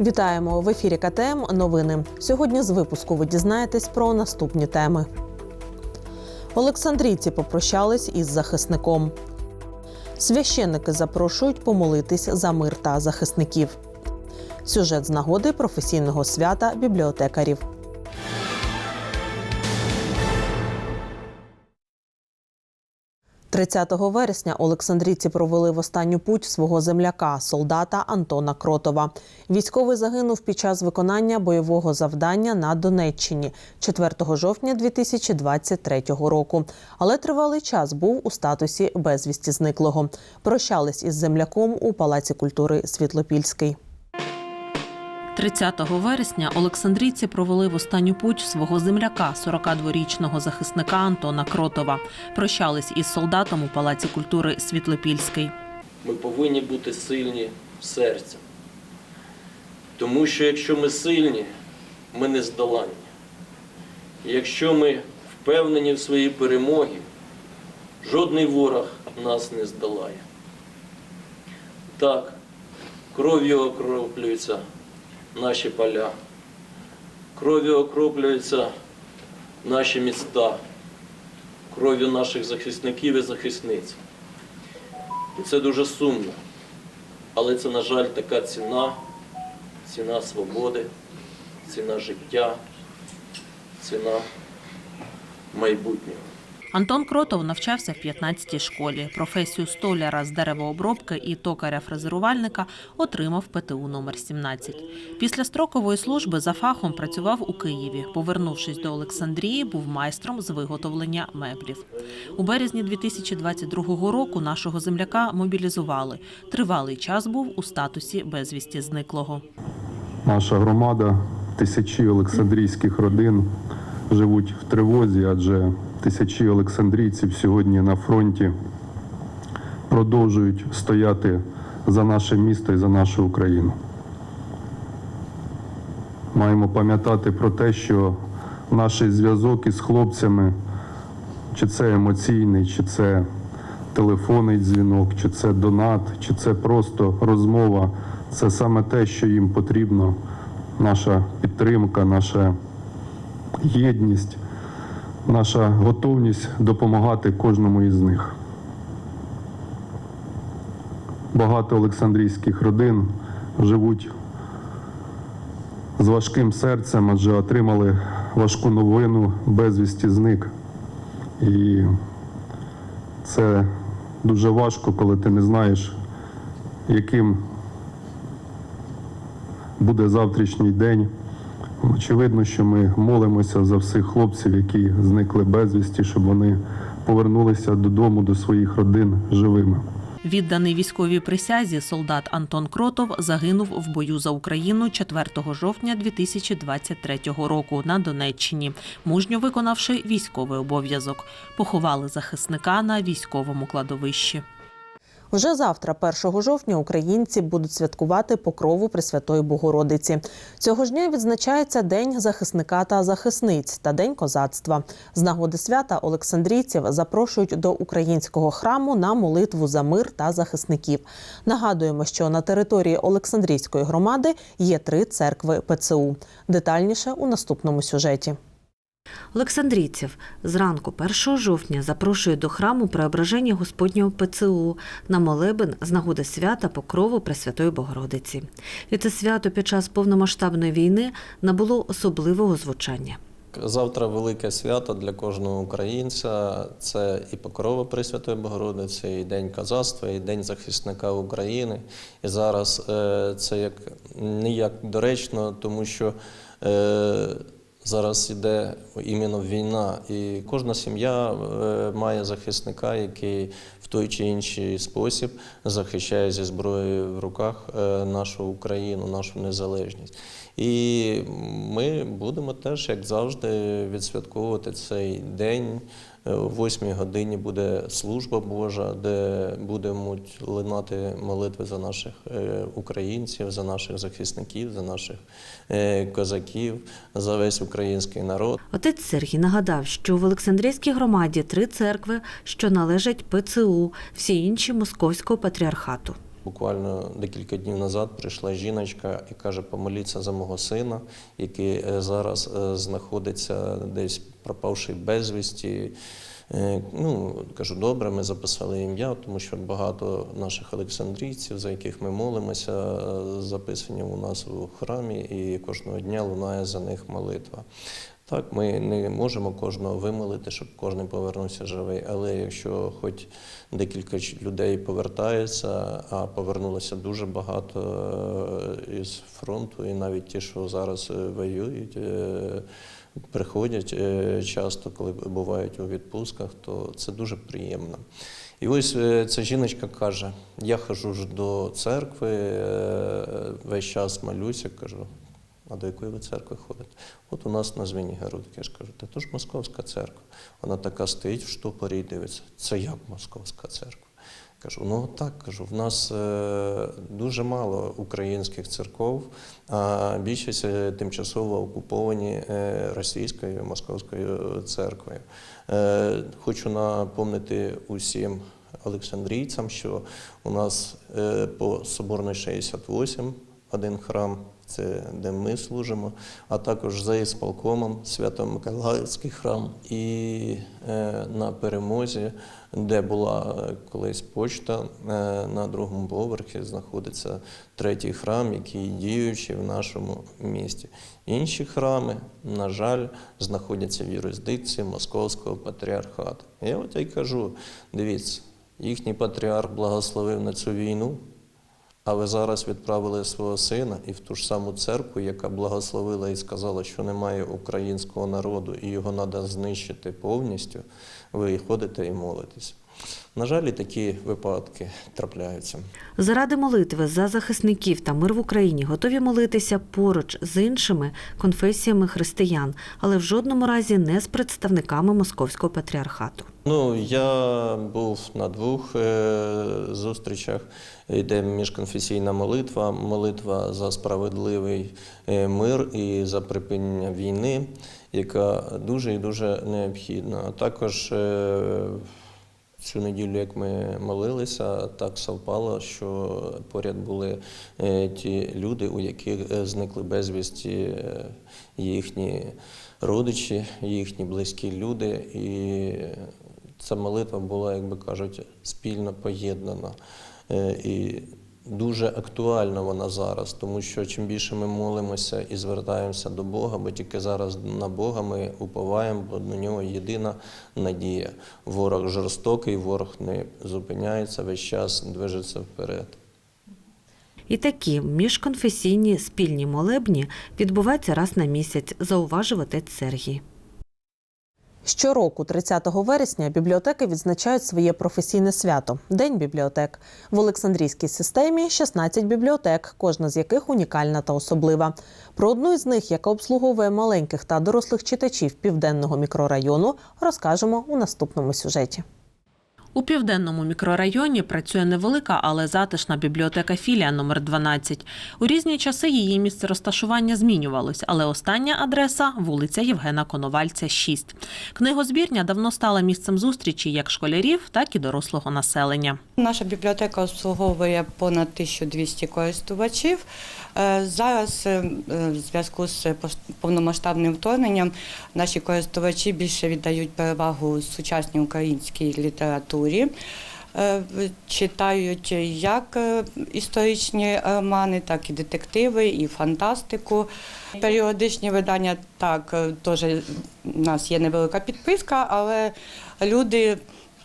Вітаємо в ефірі КТМ. Новини. Сьогодні з випуску ви дізнаєтесь про наступні теми. Олександрійці попрощались із захисником. Священники запрошують помолитись за мир та захисників. Сюжет з нагоди професійного свята бібліотекарів. – 30 вересня Олександрійці провели в останню путь свого земляка, солдата Антона Кротова. Військовий загинув під час виконання бойового завдання на Донеччині 4 жовтня 2023 року. Але тривалий час був у статусі безвісті зниклого. Прощались із земляком у Палаці культури Світлопільський. 30 вересня Олександрійці провели в останню путь свого земляка, 42-річного захисника Антона Кротова. Прощались із солдатом у Палаці культури Світлопільський. Ми повинні бути сильні серцем. Тому що якщо ми сильні, ми не здоланні. Якщо ми впевнені в своїй перемогі, жодний ворог нас не здолає. Так, кров'ю окроплюються наші поля, кров'ю окроплюються наші міста, кров'ю наших захисників і захисниць. І це дуже сумно. Але це, на жаль, така ціна, ціна свободи, ціна життя, ціна майбутнього. Антон Кротов навчався в 15-й школі. Професію столяра з деревообробки і токаря-фрезерувальника отримав ПТУ номер 17. Після строкової служби за фахом працював у Києві. Повернувшись до Олександрії, був майстром з виготовлення меблів. У березні 2022 року нашого земляка мобілізували. Тривалий час був у статусі безвісті зниклого. Наша громада, тисячі олександрійських родин живуть в тривозі, адже тисячі олександрійців сьогодні на фронті продовжують стояти за наше місто і за нашу Україну. Маємо пам'ятати про те, що наш зв'язок із хлопцями, чи це емоційний, чи це телефонний дзвінок, чи це донат, чи це просто розмова, це саме те, що їм потрібно, наша підтримка, наша єдність, наша готовність допомагати кожному із них. Багато олександрійських родин живуть з важким серцем, адже отримали важку новину, безвісті зник. І це дуже важко, коли ти не знаєш, яким буде завтрашній день. Очевидно, що ми молимося за всіх хлопців, які зникли безвісті, щоб вони повернулися додому до своїх родин живими. Відданий військовій присязі солдат Антон Кротов загинув в бою за Україну 4 жовтня 2023 року на Донеччині, мужньо виконавши військовий обов'язок. Поховали захисника на військовому кладовищі. Вже завтра, 1 жовтня, українці будуть святкувати покрову Пресвятої Богородиці. Цього ж дня відзначається День захисника та захисниць та День козацтва. З нагоди свята Олександрійців запрошують до українського храму на молитву за мир та захисників. Нагадуємо, що на території Олександрійської громади є три церкви ПЦУ. Детальніше у наступному сюжеті. Олександрійців зранку 1 жовтня запрошують до храму Преображення Господнього ПЦУ на молебен з нагоди свята Покрову Пресвятої Богородиці. І це свято під час повномасштабної війни набуло особливого звучання. Завтра велике свято для кожного українця. Це і покрова Пресвятої Богородиці, і День козацтва, і День захисника України. І зараз е, це як ніяк доречно, тому що е, зараз іде іменно війна, і кожна сім'я е, має захисника, який в той чи інший спосіб захищає зі зброєю в руках е, нашу Україну, нашу незалежність. І ми будемо теж, як завжди, відсвятковувати цей день. Е, О 8 годині буде служба Божа, де будуть линати молитви за наших е, українців, за наших захисників, за наших е, козаків, за весь український народ. Отець Сергій нагадав, що в Олександрійській громаді три церкви, що належать ПЦУ, всі інші московського патріархату. Буквально декілька днів назад прийшла жіночка і каже, помоліться за мого сина, який е, зараз е, знаходиться десь пропавший безвісті. Е, Ну, кажу, добре, ми записали ім'я, тому що багато наших олександрійців, за яких ми молимося, записані у нас у храмі, і кожного дня лунає за них молитва. Так, ми не можемо кожного вимолити, щоб кожен повернувся живий. Але якщо хоч декілька людей повертається, а повернулося дуже багато е, із фронту, і навіть ті, що зараз е, воюють, е, приходять часто, коли бувають у відпустках, то це дуже приємно. І ось ця жіночка каже: я хожу ж до церкви, весь час молюся, кажу. А до якої ви церкви ходите? От у нас на Звенігородці, я ж кажу, та то ж московська церква. Вона така стоїть в штопорі і дивиться. Це як московська церква? Кажу, ну так кажу, в нас е, дуже мало українських церков, а більшість е, тимчасово окуповані е, російською московською церквою. Е, хочу напомнити усім олександрійцям, що у нас е, по Соборної 68 один храм, це де ми служимо, а також за ісполкомом Свято-Миколаївський храм і е, на перемозі, де була е, колись почта, е, на другому поверхі знаходиться третій храм, який діючий в нашому місті. Інші храми, на жаль, знаходяться в юрисдикції Московського патріархату. Я от і кажу: дивіться, їхній патріарх благословив на цю війну. А ви зараз відправили свого сина і в ту ж саму церкву, яка благословила і сказала, що немає українського народу і його треба знищити повністю, ви ходите і молитесь. На жаль, і такі випадки трапляються. Заради молитви за захисників та мир в Україні готові молитися поруч з іншими конфесіями християн, але в жодному разі не з представниками московського патріархату. Ну, я був на двох е, зустрічах. Йде міжконфесійна молитва, молитва за справедливий е, мир і за припинення війни, яка дуже і дуже необхідна. А також е, Цю неділю, як ми молилися, так совпало, що поряд були е, ті люди, у яких е, зникли безвісті е, їхні родичі, їхні близькі люди. І ця молитва була, як би кажуть, спільно поєднана. І дуже актуальна вона зараз, тому що чим більше ми молимося і звертаємося до Бога, бо тільки зараз на Бога ми уповаємо, бо на нього єдина надія. Ворог жорстокий, ворог не зупиняється, весь час движеться вперед. І такі міжконфесійні спільні молебні відбуваються раз на місяць, зауважив отець Сергій. Щороку, 30 вересня, бібліотеки відзначають своє професійне свято День бібліотек. В Олександрійській системі 16 бібліотек, кожна з яких унікальна та особлива. Про одну із них, яка обслуговує маленьких та дорослих читачів південного мікрорайону, розкажемо у наступному сюжеті. У південному мікрорайоні працює невелика, але затишна бібліотека філія номер 12. У різні часи її місце розташування змінювалось, але остання адреса вулиця Євгена Коновальця, 6. Книгозбірня давно стала місцем зустрічі як школярів, так і дорослого населення. Наша бібліотека обслуговує понад 1200 користувачів. Е, Зараз е, е, в зв'язку з повномасштабним вторгненням наші користувачі більше віддають перевагу сучасній українській літературі. Е, в- Читають як е, історичні романи, так і детективи, і фантастику. Періодичні видання так е, теж у нас є невелика підписка, але люди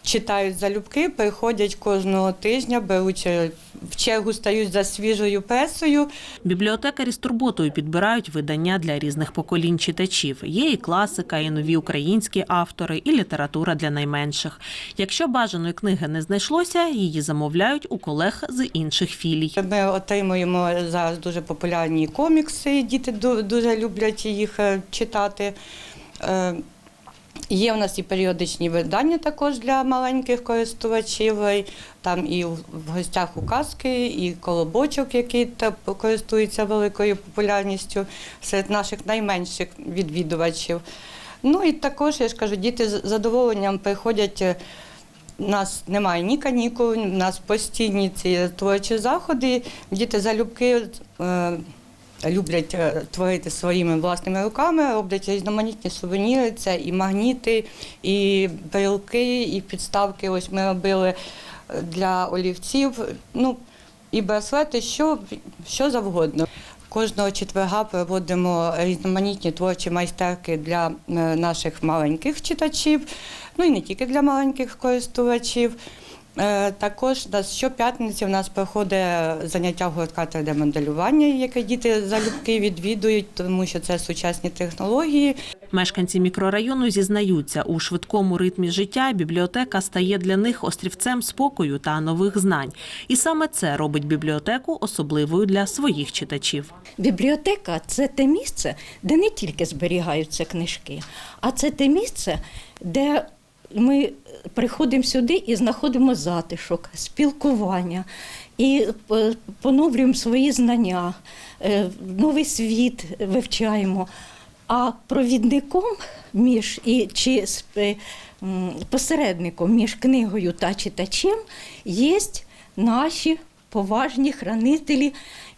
читають залюбки, приходять кожного тижня, беруть е, в чергу стають за свіжою пресою. Бібліотекарі з турботою підбирають видання для різних поколінь читачів. Є і класика, і нові українські автори, і література для найменших. Якщо бажаної книги не знайшлося, її замовляють у колег з інших філій. Ми отримуємо зараз дуже популярні комікси. Діти дуже люблять їх е, читати. Е, Є в нас і періодичні видання також для маленьких користувачів. Там і в гостях у казки, і колобочок, який користується великою популярністю серед наших найменших відвідувачів. Ну і також, я ж кажу, діти з задоволенням приходять. е, у нас немає ні канікул, у нас постійні ці творчі заходи. Діти залюбки е, люблять е, творити своїми власними руками, роблять різноманітні сувеніри, це і магніти, і брелки, і підставки. Ось ми робили е, для олівців. Ну, і браслети, що, що завгодно. Кожного четверга проводимо різноманітні творчі майстерки для е, наших маленьких читачів, ну і не тільки для маленьких користувачів. Е, Також на щоп'ятниці в нас проходить заняття гуртка 3D-моделювання, яке діти залюбки відвідують, тому що це сучасні технології. Мешканці мікрорайону зізнаються, у швидкому ритмі життя бібліотека стає для них острівцем спокою та нових знань. І саме це робить бібліотеку особливою для своїх читачів. Бібліотека це те місце, де не тільки зберігаються книжки, а це те місце, де ми приходимо сюди і знаходимо затишок, спілкування і е, поновлюємо свої знання, е, новий світ вивчаємо. А провідником між і чи посередником між книгою та читачем є наші поважні хранителі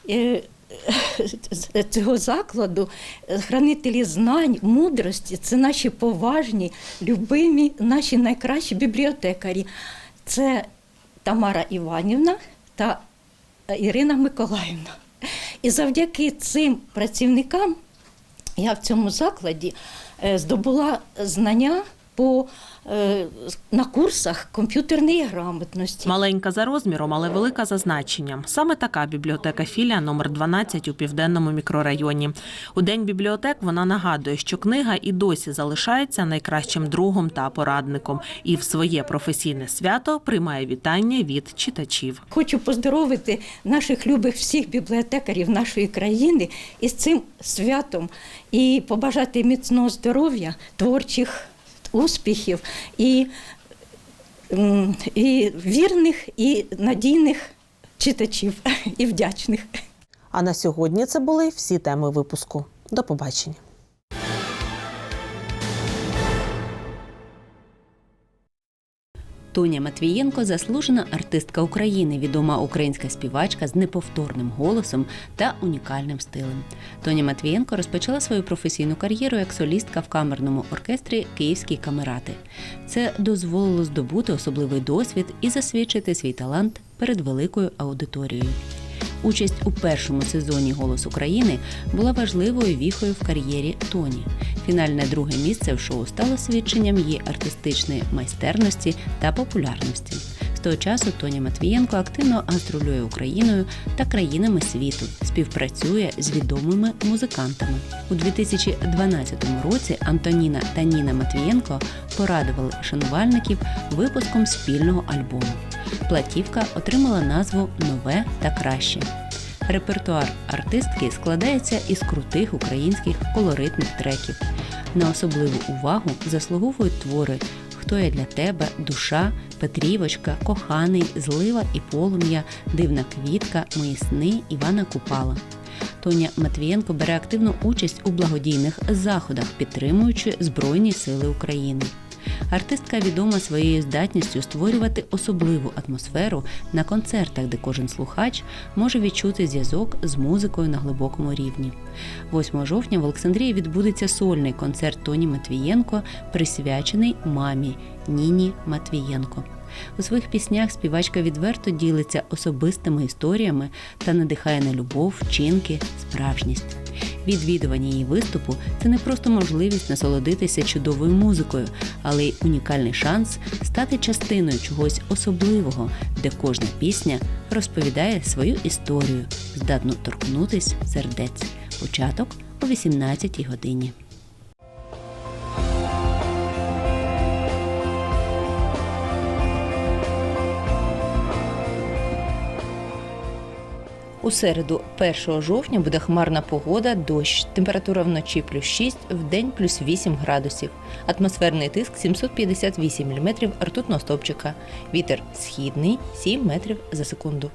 е, цього закладу, е, хранителі знань, мудрості це наші поважні, любимі, наші найкращі бібліотекарі. Це Тамара Іванівна та Ірина Миколаївна. І завдяки цим працівникам я в цьому закладі е, здобула знання по, е, на курсах комп'ютерної грамотності. Маленька за розміром, але велика за значенням. Саме така бібліотека філія номер 12 у південному мікрорайоні. У день бібліотек вона нагадує, що книга і досі залишається найкращим другом та порадником, і в своє професійне свято приймає вітання від читачів. Хочу поздоровити наших любих всіх бібліотекарів нашої країни із цим святом і побажати міцного здоров'я, творчих успіхів і, і вірних, і надійних читачів, і вдячних. А на сьогодні це були всі теми випуску. До побачення. Тоня Матвієнко заслужена артистка України, відома українська співачка з неповторним голосом та унікальним стилем. Тоня Матвієнко розпочала свою професійну кар'єру як солістка в камерному оркестрі Київські камерати. Це дозволило здобути особливий досвід і засвідчити свій талант перед великою аудиторією. Участь у першому сезоні Голос України була важливою віхою в кар'єрі Тоні. Фінальне друге місце в шоу стало свідченням її артистичної майстерності та популярності. З того часу Тоня Матвієнко активно гастролює Україною та країнами світу, співпрацює з відомими музикантами. У 2012 році Антоніна та Ніна Матвієнко порадували шанувальників випуском спільного альбому. Платівка отримала назву Нове та краще. Репертуар артистки складається із крутих українських колоритних треків. На особливу увагу заслуговують твори Хто я для тебе, душа, Петрівочка, коханий, злива і полум'я, дивна квітка, мої сни Івана Купала. Тоня Матвієнко бере активну участь у благодійних заходах, підтримуючи Збройні Сили України. Артистка відома своєю здатністю створювати особливу атмосферу на концертах, де кожен слухач може відчути зв'язок з музикою на глибокому рівні. 8 жовтня в Олександрії відбудеться сольний концерт Тоні Матвієнко, присвячений мамі Ніні Матвієнко. У своїх піснях співачка відверто ділиться особистими історіями та надихає на любов, вчинки, справжність. Відвідування її виступу це не просто можливість насолодитися чудовою музикою, але й унікальний шанс стати частиною чогось особливого, де кожна пісня розповідає свою історію, здатну торкнутись сердець. Початок о 18 годині. У середу, 1 жовтня, буде хмарна погода, дощ. Температура вночі плюс 6, в день плюс 8 градусів. Атмосферний тиск 758 мм ртутного стовпчика. Вітер східний 7 метрів за секунду.